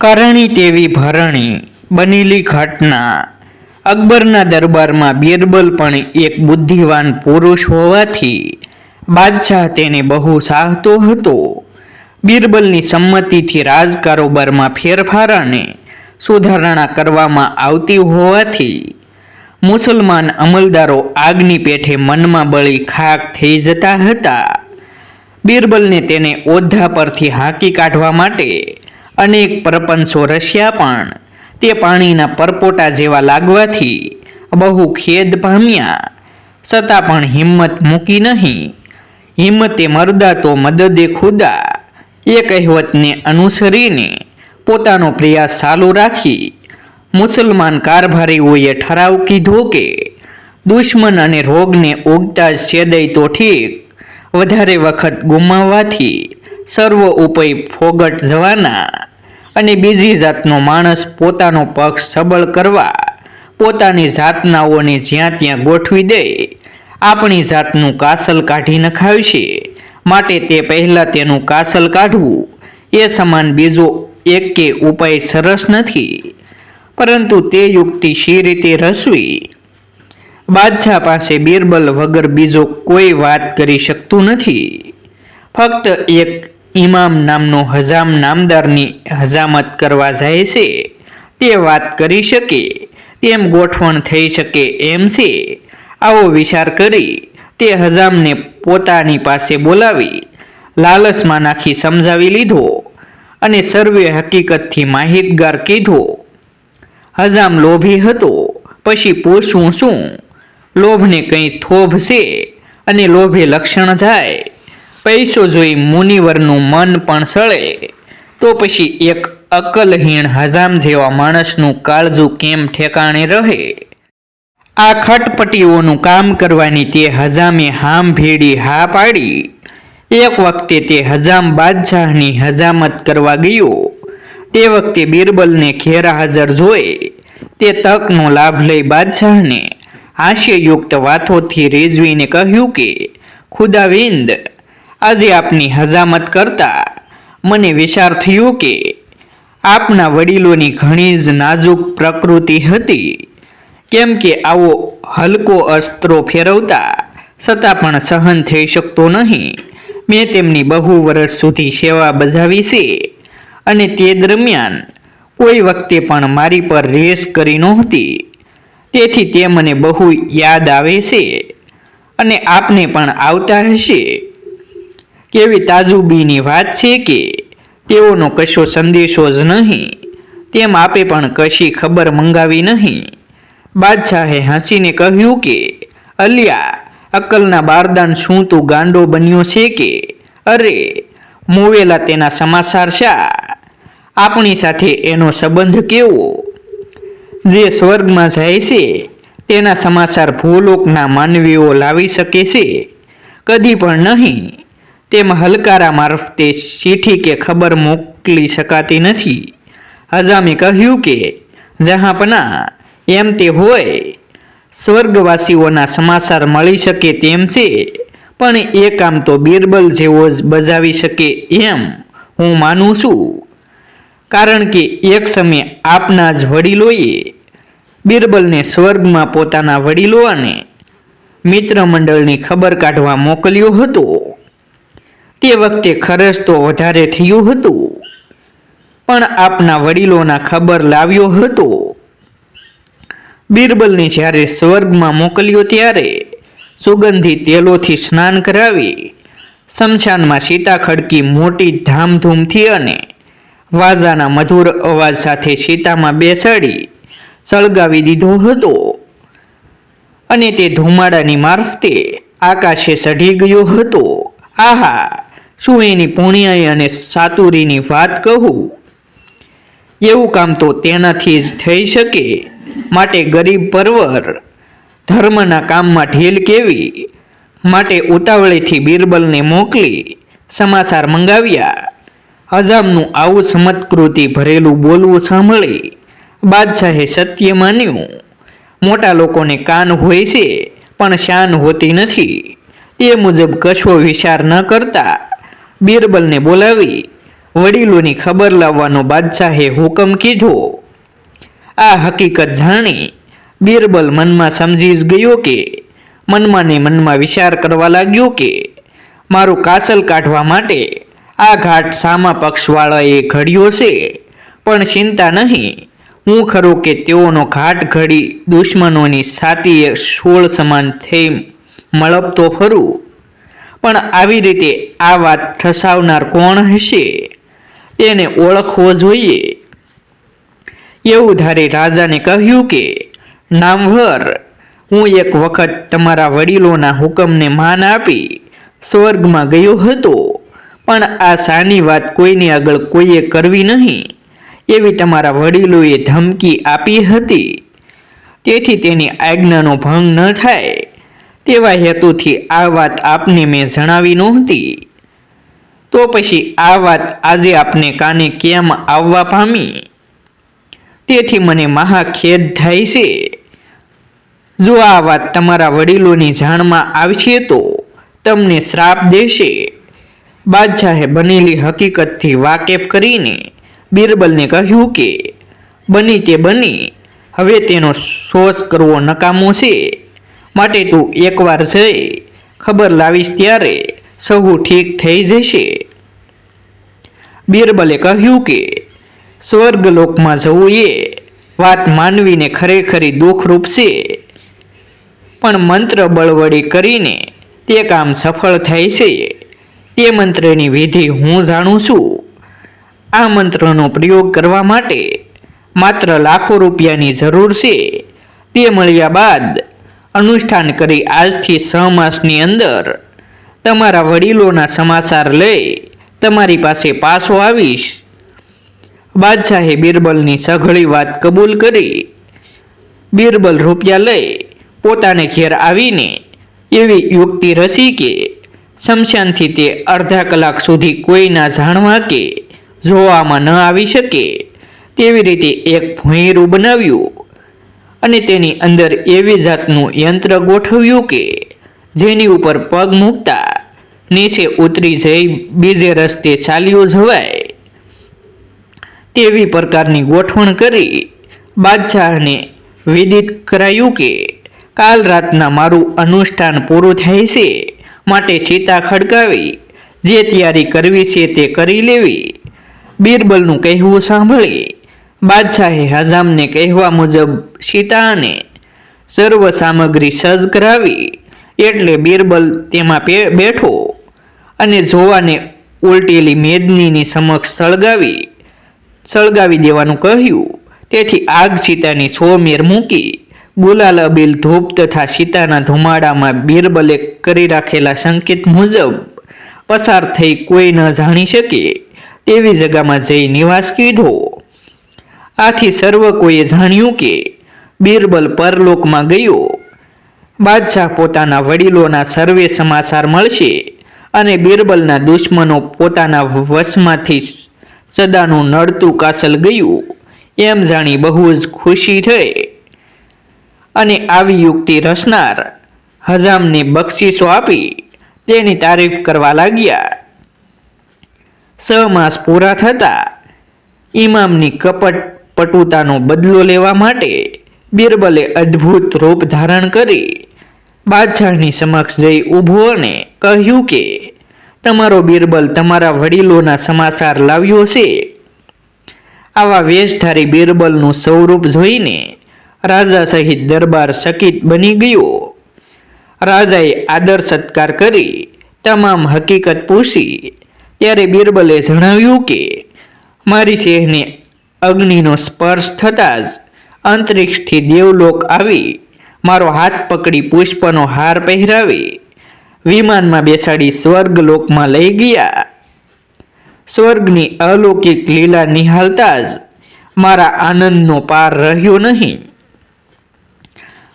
કરણી તેવી ભરણી, બનેલી ઘટના. અકબરના દરબારમાં બિરબલ પણ એક બુદ્ધિવાન પુરુષ હોવાથી બાદશાહ તેને બહુ સાહતો હતો. બિરબલની સંમતિથી રાજ કારોબારમાં ફેરફાર અને સુધારણા કરવામાં આવતી હોવાથી મુસલમાન અમલદારો આગની પેઠે મનમાં બળી ખાક થઈ જતા હતા. બિરબલને તેને ઓધા પરથી હાંકી કાઢવા માટે અનેક પ્રપંચો રસ્યા પણ. તે પાણીના પરપોટા જેવા લાગવાથી બહુ ખેદ પામ્યા. છતાં પણ હિંમત મૂકી નહીં. હિંમતે મરદા તો મદદે ખુદા. એ કહેવતને અનુસરીને પોતાનો પ્રયાસ ચાલુ રાખી મુસલમાન કારભારીઓએ ઠરાવ કીધો કે, દુશ્મન અને રોગને ઉગતા જ છેદાય તો ઠીક. વધારે વખત ગુમાવવાથી સર્વ ઉપય ફોગટ જવાના. અને બીજી જાતનો માણસ પોતાનો પક્ષ સબળ કરવા, પોતાની જાતનાઓને જ્યાં ત્યાં ગોઠવી દે. આપણી જાતનું કાસલ કાઢી નખાવશે માટે તે પહેલાં તેનું કાસલ કાઢવું. એ સમાન બીજો એક કે ઉપાય સરસ નથી. પરંતુ તે યુક્તિ શી રીતે રસવી? બાદશાહ પાસે બિરબલ વગર બીજો કોઈ વાત કરી શકતું નથી. ફક્ત એક ઇમામ નામનો હજામ નામદારની હજામત કરવા જાય છે. તે વાત કરી શકે, તેમ ગોઠવણ થઈ શકે એમ છે. આવો વિચાર કરી તે હજામને પોતાની પાસે બોલાવી, લાલચમાં નાખી સમજાવી લીધો અને સર્વે હકીકતથી માહિતગાર કીધો, હજામ લોભી હતો, પછી પૂછવું શું? લોભને કંઈ થોભ છે અને લોભે લક્ષણ જાય. પૈસો જોઈ મુનિવરનું મન પણ સળે. તો પછી એક અકલહીણ હજામ જેવા માણસનું કાળજું કેમ ઠેકાણે રહે? આ ખટપટીઓનું કામ કરવાની તે હજામે હામ ભેડી હા પાડી. એક વખતે તે હજામ બાદશાહની હજામત કરવા ગયો. તે વખતે બિરબલને ખેરા હાજર જોઈ. તે તકનો લાભ લઈ બાદશાહને હાસ્યયુક્ત વાતોથી રેજવીને કહ્યું કે, ખુદાવિંદ આજે આપની હજામત કરતા મને વિચાર થયો કે આપના વડીલોની ઘણી જ નાજુક પ્રકૃતિ હતી. કેમ કે આવો હલકો અસ્ત્રો ફેરવતા છતાં પણ સહન થઈ શકતો નહીં. મેં તેમની બહુ વર્ષ સુધી સેવા બજાવી છે અને તે દરમિયાન કોઈ વખતે પણ મારી પર રેસ કરી નહોતી. તેથી તે મને બહુ યાદ આવે છે અને આપને પણ આવતા હશે. કેવી તાજુબીની વાત છે કે તેઓનો કશો સંદેશો જ નહીં. તેમ આપે પણ કશી ખબર મંગાવી નહીં. બાદશાહે હસીને કહ્યું કે, અલિયા, અક્કલના બારદાન શું તું ગાંડો બન્યો છે કે? અરે, મોવેલા તેના સમાચાર શા? આપણી સાથે એનો સંબંધ કેવો? જે સ્વર્ગમાં જાય છે, તેના સમાચાર ભૂલોકના માનવીઓ લાવી શકે છે. કદી પણ નહીં. તેમ હલકારા મારફતે ચીઠી કે ખબર મોકલી શકાતી નથી. હજામે કહ્યું કે જહાંપના એમ તે હોય. સ્વર્ગવાસીઓના સમાચાર મળી શકે તેમ છે, પણ એ કામ તો બિરબલ જેવો જ બજાવી શકે એમ હું માનું છું. કારણ કે એક સમયે આપના જ વડીલોએ બિરબલને સ્વર્ગમાં પોતાના વડીલો અને મિત્ર મંડળની ખબર કાઢવા મોકલ્યો હતો. તે વખતે ખર્ચ તો વધારે થયું હતું. પણ આપના વડીલોના ખબર લાવ્યો હતો. બિરબલને જ્યારે સ્વર્ગમાં મોકલ્યો ત્યારે સુગંધી તેલોથી સ્નાન કરાવી શમશાનમાં સીતા ખડકી મોટી ધામધૂમથી અને વાજાના મધુર અવાજ સાથે સીતામાં બેસાડી સળગાવી દીધો હતો. અને તે ધુમાડાની મારફતે આકાશે ચઢી ગયો હતો. આહા! શું એની પુણ્યાઈ અને સાતુરીની વાત કહું. એવું કામ તો તેનાથી જ થઈ શકે. માટે ગરીબ પરવર, ધર્મના કામમાં ઢીલ કેવી? માટે ઉતાવળેથી બિરબલને મોકલી, સમાચાર મંગાવ્યા. હજામનું આવું સમત્કૃતિ ભરેલું બોલવું સાંભળી. બાદશાહે સત્ય માન્યું. મોટા લોકોને કાન હોય છે, પણ શાન હોતી નથી. એ મુજબ કશો વિચાર ન કરતા. બિરબલને બોલાવી વડીલોની ખબર લાવવાનો બાદશાહે હુકમ કીધો. આ હકીકત જાણી બિરબલ મનમાં સમજી જ ગયો કે મનમાં ને મનમાં વિચાર કરવા લાગ્યો કે મારું કાસલ કાઢવા માટે આ ઘાટ સામા પક્ષવાળાએ ઘડ્યો છે, પણ ચિંતા નહીં. હું ખરો કે તેઓનો ઘાટ ઘડી દુશ્મનોની છાતીએ સોળ સમાન થઈ મળપતો ફરું. પણ આવી રીતે આ વાત ઠસાવનાર કોણ હશે? તેને ઓળખવો જોઈએ. એવું ધારે રાજાને કહ્યું કે, નામવર, હું એક વખત તમારા વડીલોના હુકમને માન આપી સ્વર્ગમાં ગયો હતો, પણ આ સાની વાત કોઈની આગળ કોઈએ કરવી નહીં. એવી તમારા વડીલોએ ધમકી આપી હતી. તેથી તેની આજ્ઞાનો ભંગ ન થાય. તેવા હેતુથી આ વાત આપને મેં જણાવી નહોતી. તો પછી આ વાત આજે આપને કાને કેમ આવવા પામી? તેથી મને મહાખેદ થાય છે. જો આ વાત તમારા વડીલોની જાણમાં આવશે તો તમને શ્રાપ દેશે. બાદશાહે બનેલી હકીકતથી વાકેફ કરીને બિરબલને કહ્યું કે, બની તે બની, હવે તેનો શોષ કરવો નકામો છે. માટે તું એકવાર જઈ, ખબર લાવીશ ત્યારે સહુ ઠીક થઈ જશે. બિરબલે કહ્યું કે, સ્વર્ગલોકમાં જવું એ વાત માનવીને ખરેખરી દુઃખરૂપ છે. પણ મંત્ર બળવડી કરીને તે કામ સફળ થાય છે. તે મંત્રની વિધિ હું જાણું છું. આ મંત્રનો પ્રયોગ કરવા માટે માત્ર લાખો રૂપિયાની જરૂર છે. તે મળ્યા બાદ અનુષ્ઠાન કરી આજથી છ માસની અંદર તમારા વડીલોના સમાચાર લઈ તમારી પાસે પાછો આવીશ. બાદશાહે બિરબલની સઘળી વાત કબૂલ કરી. બિરબલ રૂપિયા લઈ પોતાને ઘેર આવીને એવી યુક્તિ રચી કે શમશાનથી તે અડધા કલાક સુધી કોઈના જાણવા કે, જોવામાં ન આવી શકે, તેવી રીતે એક ભૂંયરું બનાવ્યું. અને તેની અંદર એવી જાતનું યંત્ર ગોઠવ્યું કે જેની ઉપર પગ મૂકતા નીચે ઉતરી જઈ બીજે રસ્તે ચાલ્યો જવાય. તેવી પ્રકારની ગોઠવણ કરી બાદશાહને વિદિત કરાયું કે, કાલ રાતના મારું અનુષ્ઠાન પૂરું થાય છે, માટે સીતા ખડકાવી, જે તૈયારી કરવી છે તે કરી લેવી. બિરબલનું કહેવું સાંભળી બાદશાહે હજામને કહેવા મુજબ સીતાને સર્વ સામગ્રી સજ્જ કરાવી એટલે બિરબલ તેમાં બેઠો અને જોવાને ઉલટેલી મેદનીની સમક્ષ સળગાવી સળગાવી દેવાનું કહ્યું. તેથી આગ સીતાની સો મેર મૂકી ગુલાલ અબીલ ધૂપ તથા સીતાના ધુમાડામાં બિરબલે કરી રાખેલા સંકેત મુજબ પસાર થઈ કોઈ ન જાણી શકે તેવી જગામાં જઈ નિવાસ કીધો. આથી સર્વ કોઈએ જાણ્યું કે બિરબલ પરલોકમાં ગયો. બાદશાહ પોતાના વડીલોના સર્વે સમાચાર મળશે અને બિરબલના દુશ્મનો પોતાના વશમાંથી સદાનું નડતું કાસલ ગયું. એમ જાણી બહુ જ ખુશી થઈ. અને આવી યુક્તિ રચનાર હજામને બક્ષિસો આપી તેની તારીફ કરવા લાગ્યા. છ માસ પૂરા થતા ઇમામની કપટ પટુતાનો બદલો લેવા માટે બિરબલે અદ્ભુત રૂપ ધારણ કરી બાદશાહની સમક્ષ જઈ ઊભો અને કહ્યું કે, તમારો બિરબલ તમારા વડીલોના સમાચાર લાવ્યો છે. આવા વેશધારી બિરબલનું સ્વરૂપ જોઈને રાજા સહિત દરબાર ચકિત બની ગયો. રાજાએ આદર સત્કાર કરી તમામ હકીકત પૂછી, ત્યારે બિરબલે જણાવ્યું કે, મારી સેહને અગ્નિનો સ્પર્શ થતાં જ અંતરિક્ષથી દેવલોક આવી, મારો હાથ પકડી પુષ્પનો હાર પહેરાવી, વિમાનમાં બેસાડી સ્વર્ગલોકમાં લઈ ગયા. સ્વર્ગની અલૌકિક લીલા નિહાળતા જ મારા આનંદનો પાર રહ્યો નહીં.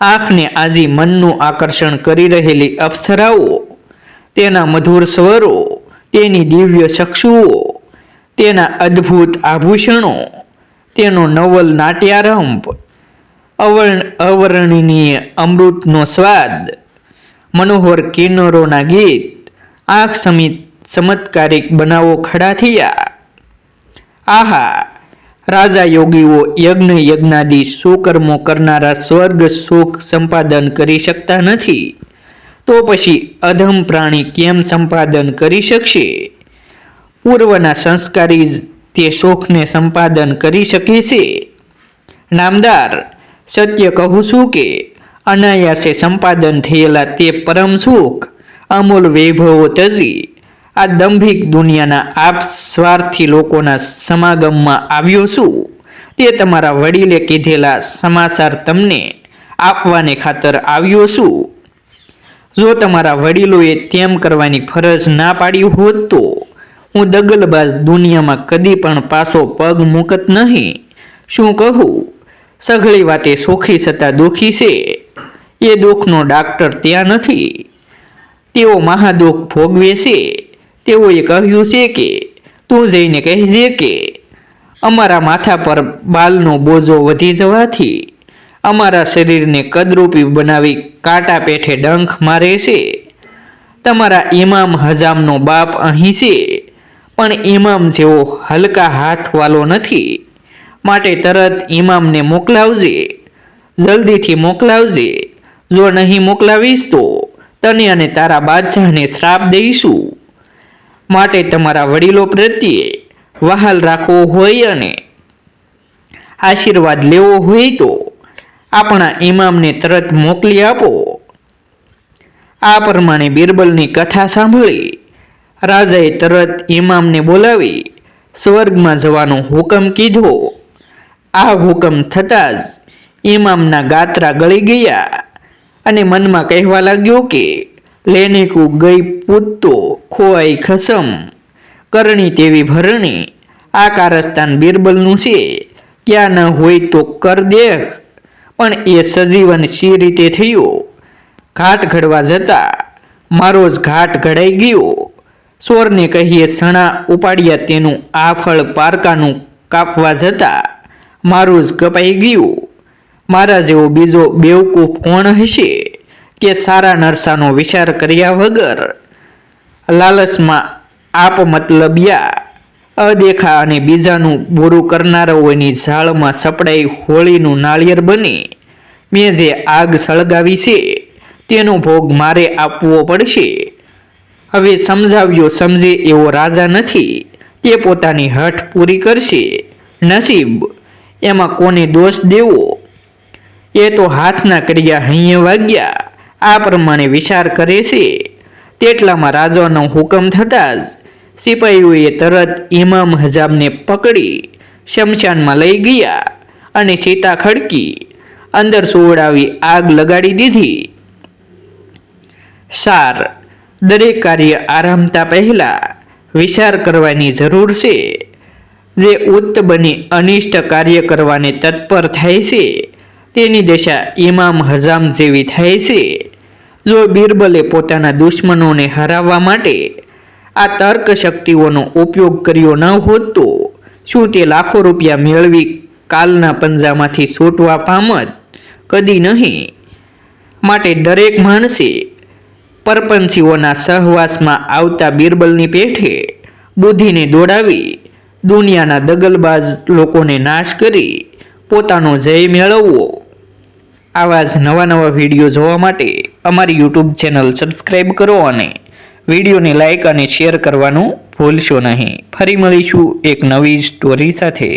આંખને આજી મનનું આકર્ષણ કરી રહેલી અપ્સરાઓ, તેના મધુર સ્વરો, તેની દિવ્ય ચક્ષુઓ, તેના અદ્ભુત આભૂષણો તેનો નવલ નાટ્યારંભ અવર્ણ અવર્ણનીય અમૃતનો સ્વાદ, મનોહર કિન્નરોના ગીત, આંખ સમિત, ચમત્કારિક બનાવો ખડા થયા. આહા! રાજા યોગીઓ યજ્ઞ યજ્ઞાદિ સુકર્મો કરનારા સ્વર્ગ સુખ સંપાદન કરી શકતા નથી. તો પછી અધમ પ્રાણી કેમ સંપાદન કરી શકશે? પૂર્વના સંસ્કારી તે શોખને સંપાદન કરી શકે છે. નામદાર, સત્ય કહું છું કે, અનાયાસે સંપાદન થયેલા તે પરમ સુખ, અમૂલ વૈભવો તજી, આ દંભિક દુનિયાના આપ સ્વાર્થી લોકોના સમાગમમાં આવ્યો છું. તે તમારા વડીલે કીધેલા સમાચાર તમને આપવાને ખાતર આવ્યો છું. જો તમારા વડીલોએ તેમ કરવાની ફરજ ના પાડી હોત તો હું દગલબાજ દુનિયામાં કદી પણ પાછો પગ મૂકત નહીં. શું કહું? સઘળી વાતે સુખી છતાં દુઃખી છે. એ દુઃખનો ડાક્ટર ત્યાં નથી. તેઓ મહાદુઃખ ભોગવે છે. તેઓએ કહ્યું છે કે, તું જઈને કહેજે કે, અમારા માથા પર બાલનો બોજો વધી જવાથી અમારા શરીરને કદરૂપી બનાવી કાંટા પેઠે ડંખ મારે છે. તમારા ઇમામ હજામનો બાપ અહીં છે. પણ ઇમામ જેવો હલકા હાથવાલો નથી. માટે તરત ઇમામને મોકલાવજે. જલ્દીથી મોકલાવજે. જો નહીં મોકલાવીશ તો તને અને તારા બાદશાહને શ્રાપ દઈશું. માટે તમારા વડીલો પ્રત્યે વહાલ રાખવો હોય અને આશીર્વાદ લેવો હોય તો આપણા ઇમામને તરત મોકલી આપો. આ પ્રમાણે બિરબલની કથા સાંભળી રાજાએ તરત ઇમામને બોલાવી સ્વર્ગમાં જવાનો હુકમ કીધો. આ હુકમ થતાં જ ઇમામના ગાત્રા ગળી ગયા અને મનમાં કહેવા લાગ્યો કે લેનેકુ ગઈ પૂતતો ખોવાઈ ખસમ. કરણી તેવી ભરણી. આ કારસ્તાન બિરબલનું છે. ક્યાં ન હોય તો કર દેખ. પણ એ સજીવન સી રીતે થયો? ઘાટ ઘડવા જતા મારો જ ઘાટ ઘડાઈ ગયો. સોરને કહીએ, સણા, ઉપાડ્યા તેનું આ ફળ પારકાનું કાપવા જતા મારું જ કપાઈ ગયું. મારા જેવો બીજો બેવકૂફ કોણ હશે કે સારા નરસાનો વિચાર કર્યા વગર? લાલચમાં આપ મતલબિયા અદેખા અને બીજાનું બોરું કરનારાઓની ઝાળમાં સપડાઈ હોળીનું નાળિયેર બની. મેં જે આગ સળગાવી છે, તેનો ભોગ મારે આપવો પડશે. હવે સમજાવ્યો સમજે એવો રાજા નથી તે પોતાની હઠ પૂરી કરશે. નસીબ, એમાં કોને દોષ દેવો? એ તો હાથના કર્યા હૈયે વાગ્યા, આ પ્રમાણે વિચાર કરે છે. તેટલામાં રાજાનો હુકમ થતાં જ સિપાહીઓએ તરત ઇમામ હજામને પકડી, શમશાનમાં લઈ ગયા અને સીતા ખડકી, અંદર સોવડાવી આગ લગાડી દીધી. સાર દરેક કાર્ય આરંભતા પહેલા વિચાર કરવાની જરૂર છે. જે ઉત્ત બની અનિષ્ટ કાર્ય કરવાને તત્પર થાય છે, તેની દશા ઇમામ હજામ જેવી થાય છે. જો બિરબલે પોતાના દુશ્મનોને હરાવવા માટે આ તર્ક શક્તિઓનો ઉપયોગ કર્યો ન હોત તો શું તે લાખો રૂપિયા મેળવી કાલના પંજામાંથી છૂટવા પામત? કદી નહીં. માટે દરેક માણસે પરપંચીઓના સહવાસમાં આવતા બિરબલની પેઠે બુદ્ધિને દોડાવી દુનિયાના દગલબાજ લોકોને નાશ કરી પોતાનો જય મેળવવો. આવા જ નવા નવા વીડિયો જોવા માટે અમારી યુટ્યુબ ચેનલ સબસ્ક્રાઈબ કરો અને વિડીયોને લાઇક અને શેર કરવાનું ભૂલશો નહીં. ફરી મળીશું એક નવી સ્ટોરી સાથે.